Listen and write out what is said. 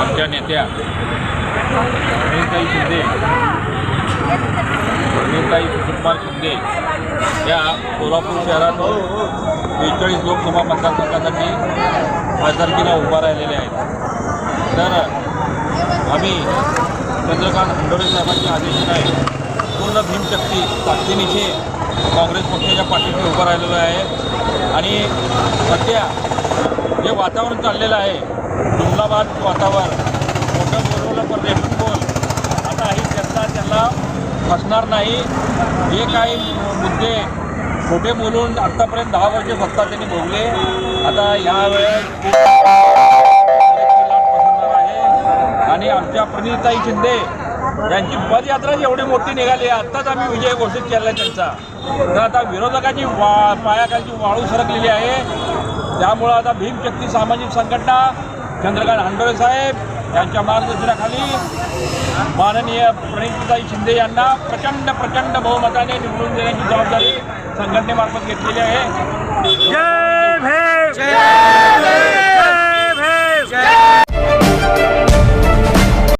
आमच्या नेत्या अनिलताई शिंदे अनिलताई सुकुमार शिंदे या सोलापूर शहरात बेचाळीस लोकसभा मतदारसंघासाठी खासदारकीला उभा राहिलेले आहेत. तर आम्ही चंद्रकांत खंडोरे आदेश आदेशाने पूर्ण भीमशक्ती ताकदीनिशी काँग्रेस पक्षाच्या पाठीशी उभं राहिलेलो आहे. आणि सध्या जे वातावरण चाललेलं आहे जुमलाबाद वातावरण मोठं बोलवलं पण रेटून बोल आता ही जनता त्यांना फसणार नाही. जे काही मुद्दे मोठे बोलून आत्तापर्यंत दहा वर्षे सत्ता त्यांनी भोगले आता यावेळेस लाट पसरणार आहे. आणि आमच्या प्रणिताई शिंदे यांची पदयात्रा एवढी मोठी निघाली आहे आत्ताच आम्ही विजय घोषित केला त्यांचा. तर आता विरोधकाची वा पायाखालची वाळू सरकलेली आहे. त्यामुळं आता भीमशक्ती सामाजिक संघटना चंद्रकांत हांडोळे साहेब यांच्या मार्गदर्शनाखाली माननीय प्रणितताई शिंदे यांना प्रचंड प्रचंड बहुमताने निवडून देण्याची जबाबदारी संघटनेमार्फत घेतलेली आहे. जय